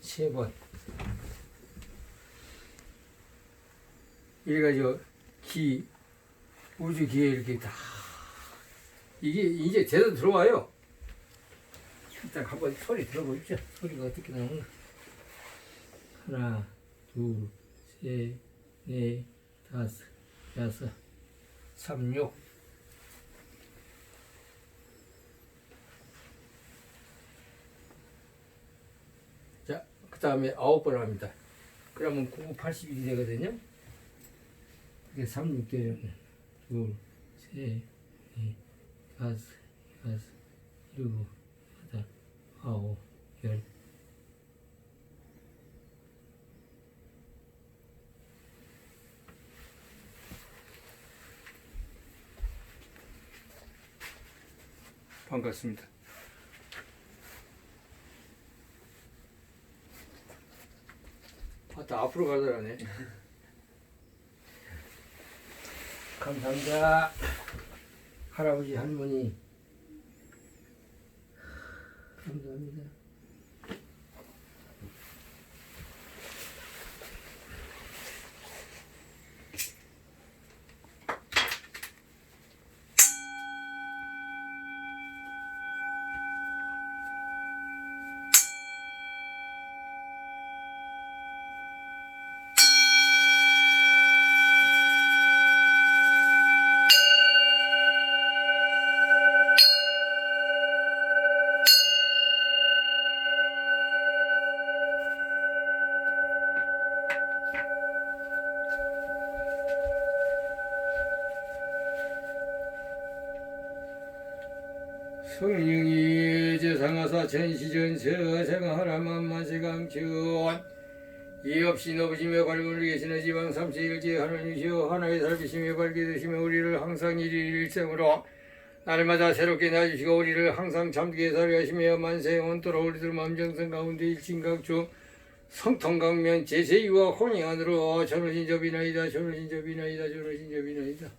세 번. 이래가지고 기 우주 기에 이렇게 다 이게 이제 제대로 들어와요. 일단 한번 소리 들어보십시오. 소리가 어떻게 나오나. 하나, 둘, 셋, 넷, 다섯, 여섯, 삼, 육. 자, 그 다음에 아홉 번 합니다. 그러면 9, 80일이 되거든요. 이게 3, 6개월. 둘, 셋, 넷, 다섯, 여섯, 일곱, 여덟, 아홉, 열. 반갑습니다. 아따 앞으로 가더라네. 감사합니다. 할아버지 할머니 감사합니다. 성령이 제상하사 전시전서 생하라만만세강천 이 없이 너부시며 밝음을 계시는 지방 삼세일지 하나님이시여 하나의 살기심에 밝게 되시며 우리를 항상 일일 일생으로 날마다 새롭게 놔주시고 우리를 항상 잠게 살게 하시며 만세 온도로 우리들 맘정성 가운데 일진각주 성통강면 제세이와 혼이 안으로 전우신접이나이다 전우신접이나이다 전우신접이나이다.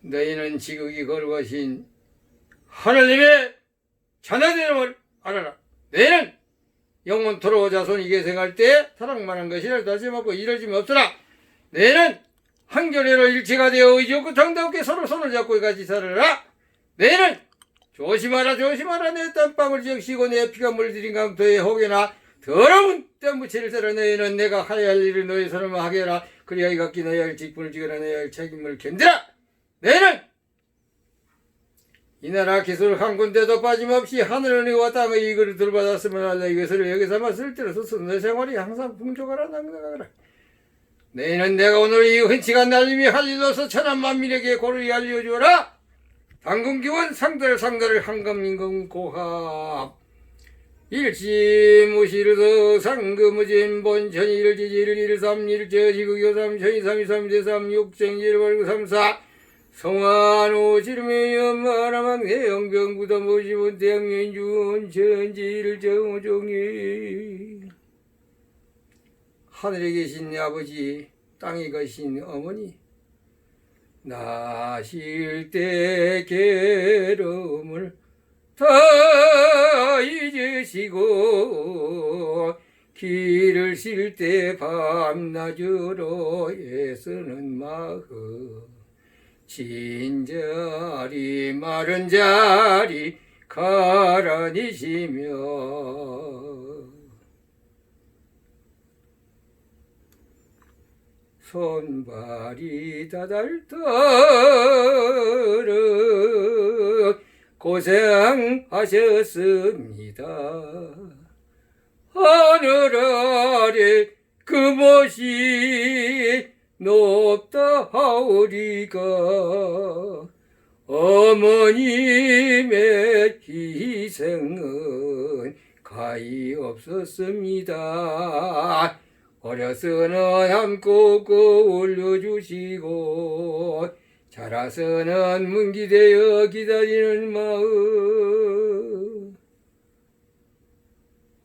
너희는 지극히 거룩하신 하나님의 자녀됨을 알아라. 너희는 영원토록 자손이 계생할 때 사랑만한 것이라 다시 먹고 이러짐 없으나 너희는 한결에로 일체가 되어 의지없고 정답게 서로 손을 잡고 같이 살아라. 너희는 조심하라 조심하라 내 땀방울 적시고 내 피가 물들인 강토에 혹여나 더러운 땀무치를 들어 너희는 내가 하야 할 일을 너희 손으로 하게 하라. 그리야 이 각기 너희 할 직분을 지거나 너희 할 책임을 견디라. 너희는 이 나라 기술 한 군데도 빠짐없이 하늘의 땅의 이거를 들받았으면 할라 이것을 여기서만 쓸데로서 내 생활이 항상 풍족하라. 낭낭하라 너희는 내가 오늘 이 흔치가 날림이 할 일로서 천한 만민에게 고르게 알려주어라. 당근기원 상들 상들을 한금임금 고합. 일시무시르서 상금무진 본천일 지지를 일삼 일저 지극요삼 천이삼 이삼 대삼 육생일 월구 삼사 성환호 지름의 연마라만 해영병부도 모시본 대학연준 전지를 정호종이. 하늘에 계신 아버지 땅에 계신 어머니 나실 때 괴로움을 다 잊으시고 길을 쉴 때 밤낮으로 애쓰는 마음 진자리 마른 자리 가라니시며 손발이 다달도록 고생하셨습니다. 하늘 아래 그 모시 높다 하오리가 어머님의 희생은 가히 없었습니다. 어려서는 함고 고 올려주시고 자라서는 문기되어 기다리는 마음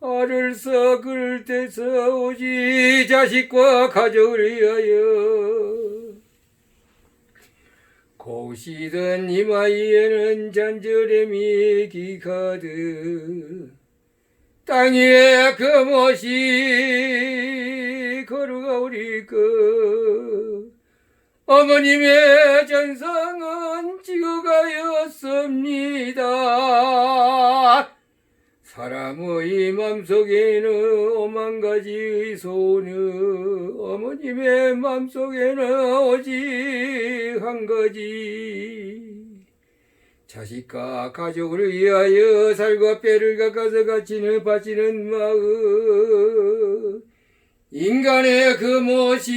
알을 썩을 때서 오지 자식과 가족을 위하여. 고시던 이마이에는 미기 가득. 땅 위에 그 무엇이 걸어가오리 그 어머님의 전상은 찍어가였습니다. 사람의 맘속에는 오만 가지의 소원 어머님의 맘속에는 오직 한 가지. 자식과 가족을 위하여 살과 뼈를 깎아서 바치는 바치는 마음 인간의 그 무엇이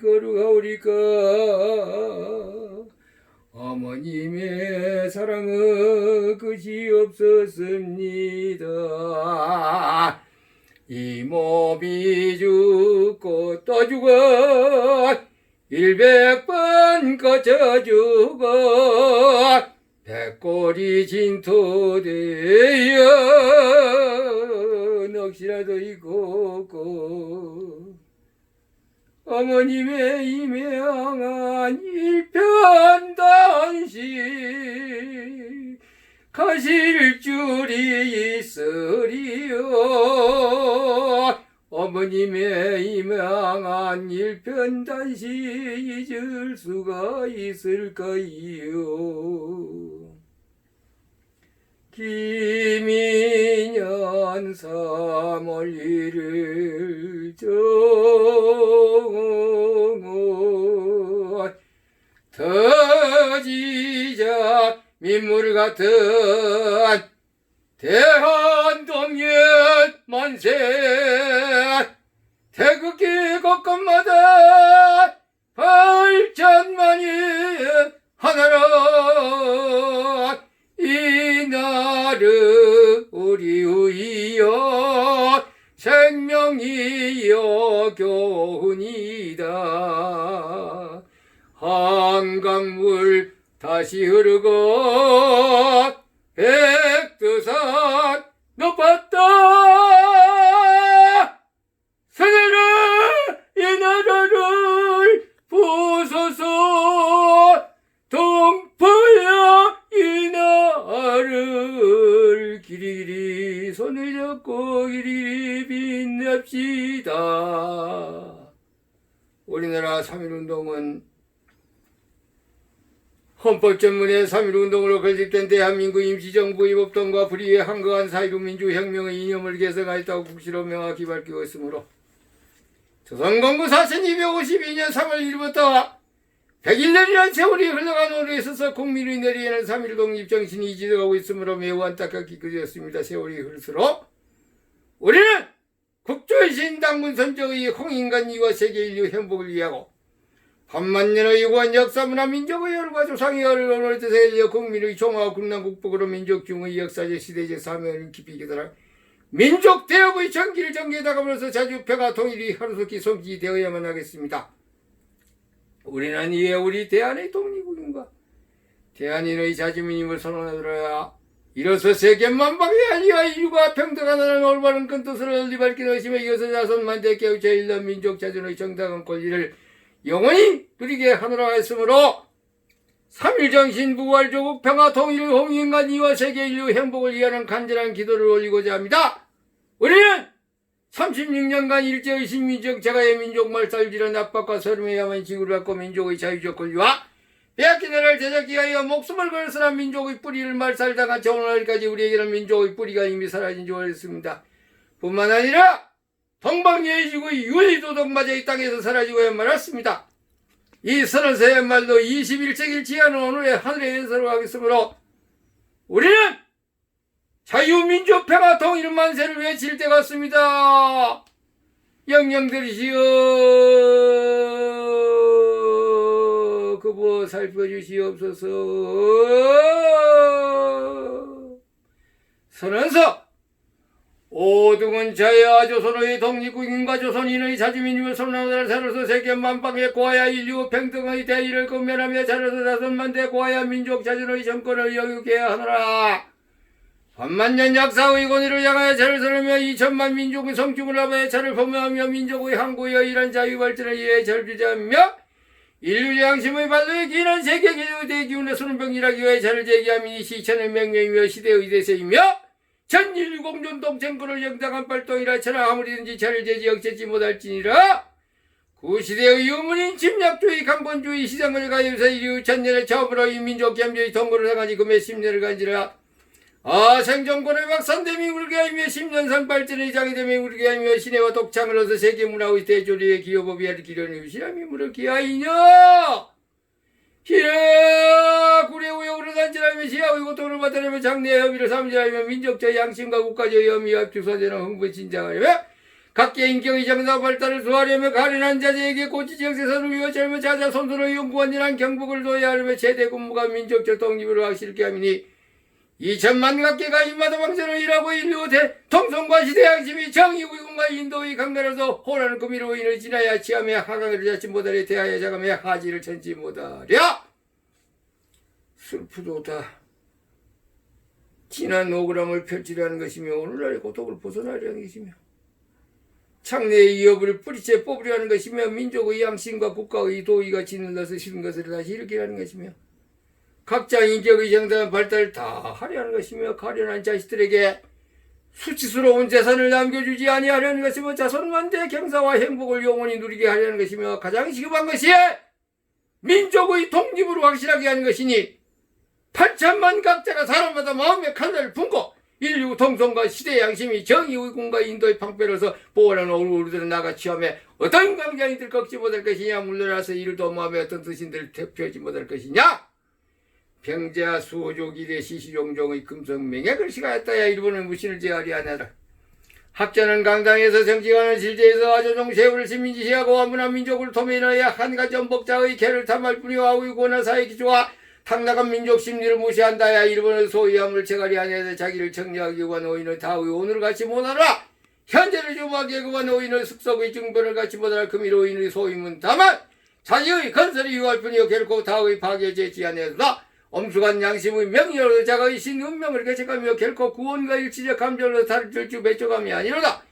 거룩하오리까 어머님의 사랑은 끝이 없었습니다. 이 몸이 죽고 또 죽어 일백 번 거쳐 죽어 백골이 진토되어 넋이라도 있고 어머님의 임양한 일편단시 가실 줄이 있으리요. 어머님의 임양한 일편단시 잊을 수가 있을까요 김인년 3월 1일 정원 터지자 민물 같은 대한동년 만세 태극기 곳곳마다 발전만이 하나라 이날은 우리의 생명이여 교훈이다. 한강물 다시 흐르고 백두산 높았다 서늘은 이 나라를 부소서 동포야 이 나라를 길 이길이 손을 잡고 길이길이 빛냅시다. 우리나라 3.1운동은 헌법 전문의 3.1운동으로 건립된 대한민국 임시정부 입법동과 불의의 한거한 사이로 민주혁명의 이념을 개성하였다고 국시로 명확히 밝히고 있으므로 조선건국 4252년 3월 1일부터 101년이라는 세월이 흘러간 오늘에 있어서 국민의 내리에는 3.1 독립정신이 이지되고 있으므로 매우 안타깝게 그렸습니다. 세월이 흐를수록 우리는 국조의 신당군 선정의 홍인간 이와 세계 인류 행복을 위하고 반만년의 유구한 역사 문화 민족의 열과 조상의 열을 오늘 뜻에 일려 국민의 종화 국난 국복으로 민족 중의 역사적 시대적 사명을 깊이 기다라 민족 대업의 전기를 전개해 나가면서 자주 평화 통일이 하루속히 성취되어야만 하겠습니다. 우리는 이에 우리 대한의 독립국인과 대한인의 자주민임을 선언하더라. 이로써 세계 만방의 알리와 인류가 평등하다는 올바른 큰 뜻을 얼리 밝힌 의심에 이어서 자손 만대 깨우 제1년 민족 자존의 정당한 권리를 영원히 누리게 하노라 했으므로 3.1정신 부활 조국 평화 통일 홍인간 이와 세계 인류 행복을 위하는 간절한 기도를 올리고자 합니다. 우리는 36년간 일제의 신민족 자가의 민족 말살질한 압박과 서름의 야만 지구를 갖고 민족의 자유적 권리와 빼앗긴 나라를 되찾기 위하여 목숨을 걸어서난 민족의 뿌리를 말살당한 저 오늘까지 우리에게는 민족의 뿌리가 이미 사라진 줄 알았습니다. 뿐만 아니라 동방예의지구의 윤리도덕마저 이 땅에서 사라지고 말았습니다. 이 서른세의 말도 21세기를 지하는 오늘의 하늘의 연설을 하겠으므로 우리는 자유민족 평화 통일 만세를 외칠 때가 왔습니다. 영영 들으시오. 그부 살펴주시옵소서. 선언서 오등은 자야 조선의 독립국인과 조선인의 자주민임을 선언하는 자로서 세계 만방의 고아야 인류 평등의 대의를 건면하며 자로서 다섯만대 고아야 민족 자존의 정권을 영유케 하노라. 천만년 역사의 권위를 향하여 차를 서르며 이천만 민족의 성중을 하며 차를 범하며 민족의 항구의 이란 자유발전을 위해 절주자며 인류 양심의 발로에 기인한 세계 개조 대기운의 손병이라기 위해 자를 제기함이니 시천의 명령이며 시대의 대세이며 전 인류 공존 동천군을 영장한 발동이라 천하 아무리든지 자를 제지 억제지 못할지니라. 그 시대의 유문인 침략주의 강본주의 시장을 가유사 인류 천년의 처음으로 이 민족 겸주의 동거를 행하니 금의 십년을 간지라 아 생존권의 박산됨이 울게 하며 십년산 발전의 장이됨이 울게 하며 신혜와 독창을 얻어 세계문화의 대조리의 기여법이하를 기려는 유시람이 물을 기하이냐? 기라 구례우역으로 단지라며 시야의 고통을 받아내며 장래의 협의를 삼지하며 민족적 양심과 국가적 염의와 주사되는 흥분 진장하려며 각계 인격의 정상 발달을 수하려며 가련한 자제에게 고지지 역세선을 위해 젊은 자자 손수로 연구원이란 경북을 둬야 하려며 제대 군무가 민족적 독립을 확실케 하미니 2천만 각계가 인마다 방전을 일하고 인류 대 통성과 시대 양심이 정의구이군과 인도의 강단에서 호라는 금이로 인을 지나야 치함에 하강을 잡지 못하려 대하여 자감에 하지를 천지 못하랴. 슬프도다 지난 억울함을 펼치려는 것이며 오늘날의 고통을 벗어나려는 것이며 창내의 이업을 뿌리째 뽑으려는 것이며 민족의 양심과 국가의 도의가 것을 싫은 것을 다시 일으키려는 것이며 각자 인격의 정당한 발달을 다 하려는 것이며 가련한 자식들에게 수치스러운 재산을 남겨주지 아니하려는 것이며 자손만대 경사와 행복을 영원히 누리게 하려는 것이며 가장 시급한 것이 민족의 독립으로 확실하게 하는 것이니 8천만 각자가 사람마다 마음의 칼날을 품고 인류 통성과 시대 양심이 정의의 공과 인도의 방패로서 보호하는 어루들은 나가 취함에 어떤 강장이들 꺾지 못할 것이냐 물러나서 이를 도모하며 어떤 뜻인들 대표하지 못할 것이냐 병자 수호족이래 시시종종의 금성명의 글씨가였다야 일본은 무신을 제하리하나라 학자는 강당에서 정치가는 실제에서 아조종 세월을 시민지시하고 아무나 민족을 도면하여 한 가지 엄복자의 개를 탐할 뿐이와 의고나 사의 기초와 탁락한 민족 심리를 무시한다야 일본은 소위함을 체가리 아니하여 자기를 정리하기 위한 오인을 다의 오늘을 갖지 못하라. 현재를 주무하기 위한 오인을 숙석의 증번을 갖지 못할 금일 오인의 소임은 다만 자기의 건설이 유할 뿐이요 결코 다의 파괴되지 아니하다 엄숙한 양심의 명예로 자가의 신 운명을 개척하며 결코 구원과 일치적 감정으로 줄 배척함이 아니로다.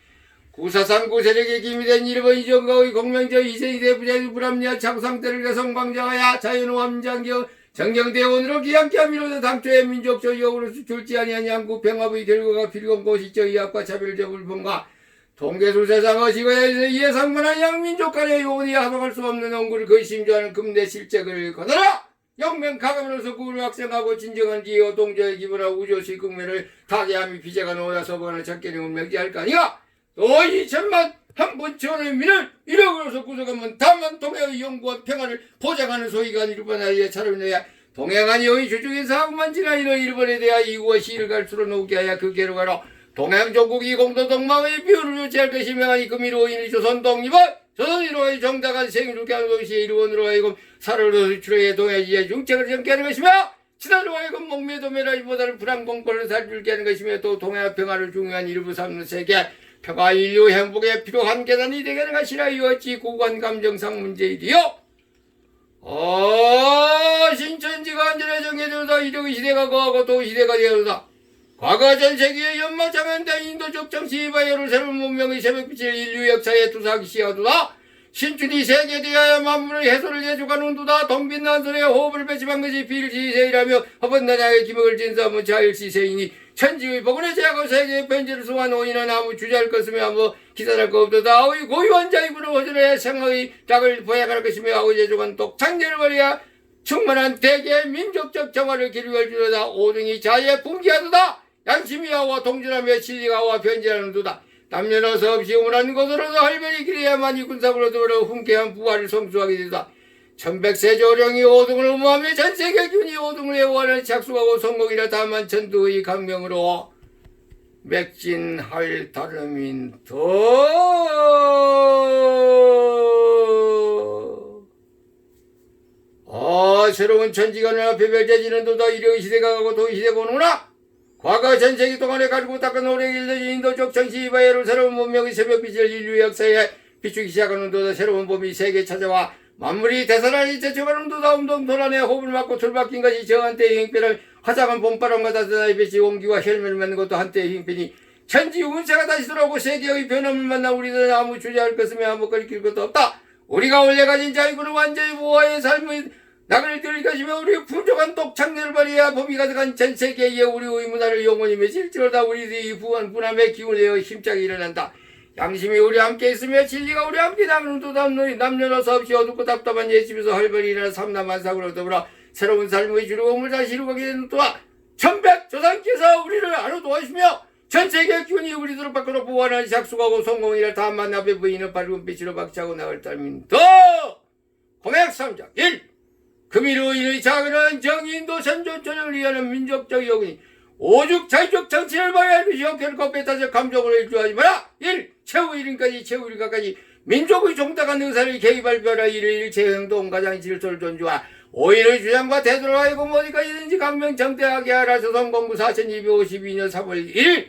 구사상 구세력의 김이 된 일본 이정가의 공명적 이세이 대부자의 불합리한 창상대를 개성광장하여 자연호함장경 정경대원으로 기양케 함이로다 당초에 민족적 역으로 줄지 아니한 양구 평화의 결과가 필요한 곳이죠 이학과 차별적 불평과 통계술 세상 어시고야 예상만한 양민족 간의 요원이 합방할 수 없는 원구를 거의 심조하는 금대 실적을 거둬라! 영명 가감으로서 구를 확생하고 진정한 기여 동조의 기분하고 우조시 국면을 타개함이 비제가 놓아서 보는 적개령을 명기할 거 아니야? 또 이천만 한번 전의 민을 이력으로서 구속하면 다만 동해의 영구와 평화를 보장하는 소위가 일본하여 차려내야 동해안이 여의 주중인 사고만 지나 이런 일본에 대하여 이구와 시를 갈수록 놓게 하여 그 개로 가로 동양 종국이 공도 동망의 비율을 유지할 것이며 아니 금이로 인의 조선 독립은 조선이로의 정당한 생일을 하는 것이 일본으로 하여금 살을 수출해 동해지의 중책을 정케하는 것이며 지난으로 하여금 목매도매라기보다는 불안공권을 살줄게 하는 것이며 또 동해 평화를 중요한 일부 삼는 세계 평화 인류 행복에 필요한 계단이 되게 하는 것이라 이어지 고관 감정상 문제이리요. 어 신천지가 언제나 정해져다 이력의 시대가 거하고 또 시대가 되어다. 과거 전 세계의 연마장한대 인도적 정치 이바이어를 새로운 문명의 새벽빛을 인류 역사에 투사하기 시작하도다. 신춘이 세계에 대하여 만물의 해소를 예주가는 두다. 동빛난선의 호흡을 배치한 것이 빌시세이라며 허번나냐의 기목을 진사하면 자일시세이니 천지의 복원의 제하고 세계의 편지를 수한 오인은 아무 주저할 것이며 아무 기사할 것 없도다. 아의 고유한 자입으로 허전해 생의 짝을 보약할 것이며 아의 예주간 독창제를 버려야 충만한 대개 민족적 정화를 기르할 줄로다. 오등이 자의 분기하도다 양심이하와 동준하며 진리가와 변질하는 두다 남녀노소 없이 원하는 것으로도 할변이 그래야만 이 군사부로 들어 훈쾌한 부활을 성수하게 되다. 천백세 조령이 오등을 의무하며 전세계 균이 오등을 애호하는 착수하고 성공이라 다만 천두의 강명으로 맥진할 다름인 더. 아 새로운 천지가 눈앞에 펼쳐지는 도다 이력의 시대가 가고 도 시대가 오는구나. 과거 전 세기 동안에 가지고 닦은 오래 길러진 인도적 정치 이바이를 새로운 문명의 새벽빛을 인류 역사에 비추기 시작하는 도다 새로운 봄이 세계 찾아와 만물이 대선하니 제쳐가는 도다 운동 도란에 호흡을 맞고 돌바뀐 것이 저 한때의 형편을 화장한 봄바람과 따뜻한 빛이 온기와 혈면을 맞는 것도 한때의 형편이 천지 운세가 다시 돌아오고 세계의 변함을 만나 우리들은 아무 주저할 것이며 아무 걸릴 것도 없다. 우리가 원래 가진 자유구를 완전히 보호하여 삶의 들일 것이며 우리의 풍족한 독창들을 발휘해야 범위 가득한 전 세계에 우리 의 문화를 영원히 맺을지로다 우리들이 부한 분함의 내어 힘차게 일어난다. 양심이 우리 함께 있으며 진리가 우리 함께 남는도 남는 남녀노소 없이 어둡고 답답한 예집에서 활발히 일어나 삼남만상으로 더불어 새로운 삶의 즐거움을 다시 이루게 되는 또한 천백 조상께서 우리를 하루 도와주시며 전 세계 기운이 우리들을 밖으로 보완하는 작수하고 성공이라 다만 앞에 보이는 밝은 빛으로 박차고 나갈 따름인 더 공약삼작 1. 금이로 인의 작은 정인도 선존천을 위하는 민족적 여군이 오죽 자유적 정치를 발휘할 것이요. 결코 배타적 감정으로 일조하지 마라. 1. 최후 1인까지 최후 1가까지 민족의 종다간 의사를 개입할 벼라. 이를 일체 행동 가장 질서를 존중하. 오일의 주장과 태도를 하여금 어디까지든지 강명정대하게 하라. 조선공부 4252년 3월 1일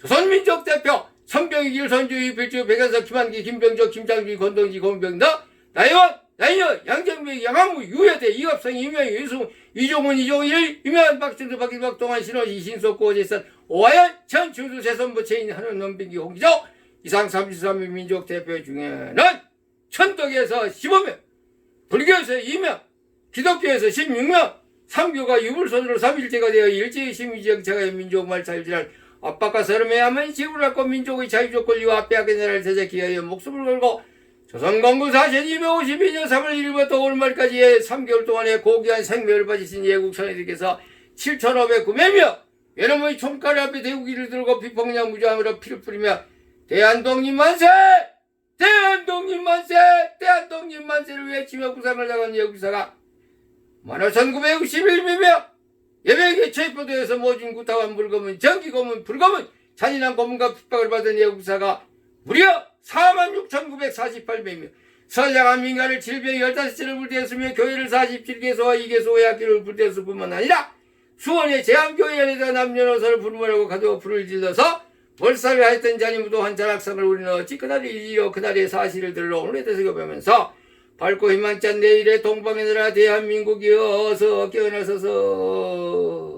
조선민족 대표 선병이 길선주의 필주 백연석 김한기 김병조 김장주의 권동지 권병덕 나이원 나이여 양정명 양항무 유여대 이갑성 이명희 유승 이종훈 이종일 유명한 박준수 박일박 동안 신호시 신속 고재선 오하연 전 주수 세선부체인 하는 넘빙기 홍기조 이상 33명 민족 대표 중에는 천덕에서 15명 불교에서 2명 기독교에서 16명 삼교가 유불선으로 삼일제가 되어 일제의 심의정체가 민족말 자유지랄 압박과 서름에 하면 지불하고 민족의 자유적 권리와 빼앗긴 나라를 되새기 위하여 목숨을 걸고 조선건국 4252년 3월 1일부터 5월 말까지의 3개월 동안에 고귀한 생명을 바치신 예국 선생님께서 7,509명이며 여러분의 총칼 앞에 대우기를 들고 비폭냥 무장으로 피를 뿌리며 대한독립 만세! 대한독립 만세! 대한독립 만세를 외치며 구상을 나간 예국사가 15,961명이며 예배에 체포되어서 모진 구타와 물검은 전기검은 불검은 잔인한 고문과 핍박을 받은 예국사가 무려 46,948명이며 선량한 민간을 715개를 불태웠으며 교회를 47개소와 2개소 의 학교를 불태웠을 뿐만 아니라 수원의 제한교회 안에다 남녀노소를 불문하고 가두어 불을 질러서 벌사를 하였던 자니 무도한 잔악성을 우리는 어찌 그날이 일이요 그날의 사실을 들러 오늘에 대해서 보면서 밝고 희망찬 내일의 동방의 나라 대한민국이 어서 깨어나서서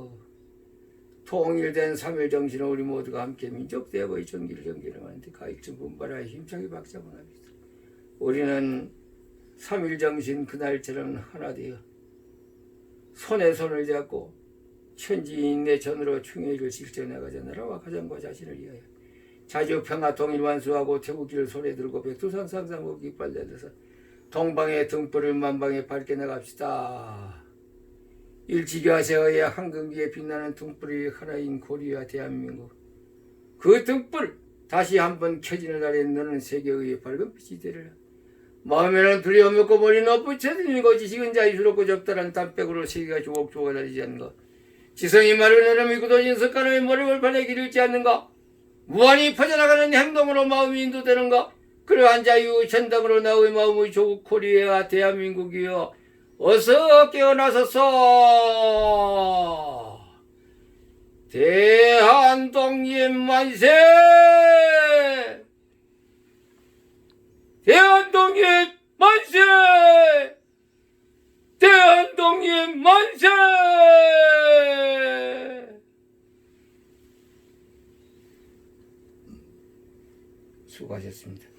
통일된 3일 정신을 우리 모두가 함께 민족대회의 전기를 경기하는데 가익증 분발하여 힘차게 박자문합니다. 우리는 3일 정신 그날처럼 하나 되어 손에 손을 잡고 천지인내 전으로 충의를 실천해가자 나라와 가정과 자신을 위하여 자주 평화 통일 완수하고 태국기를 손에 들고 백두산 상상고 깃발 내려서 동방의 등불을 만방에 밝게 나갑시다. 일지교하세어의 황금기에 빛나는 등불이 하나인 고리와 대한민국 그 등불 다시 한번 켜지는 날에 너는 세계의 밝은 빛이 되리라. 마음에는 두려움 없고 머리는 엎부쳐지는 것이 식은 자유스럽고 적절한 담백으로 세계가 조각조각 다니지 않는 것. 지성이 마른 흐름이 굳어진 습관의 머리를 판에 기르지 않는 것. 무한히 퍼져나가는 행동으로 마음이 인도되는 것. 그러한 자유 전당으로 나의 마음의 조국 코리아 대한민국이여 어서 깨어나소서 대한독립 만세! 대한독립 만세! 대한독립 만세! 수고하셨습니다.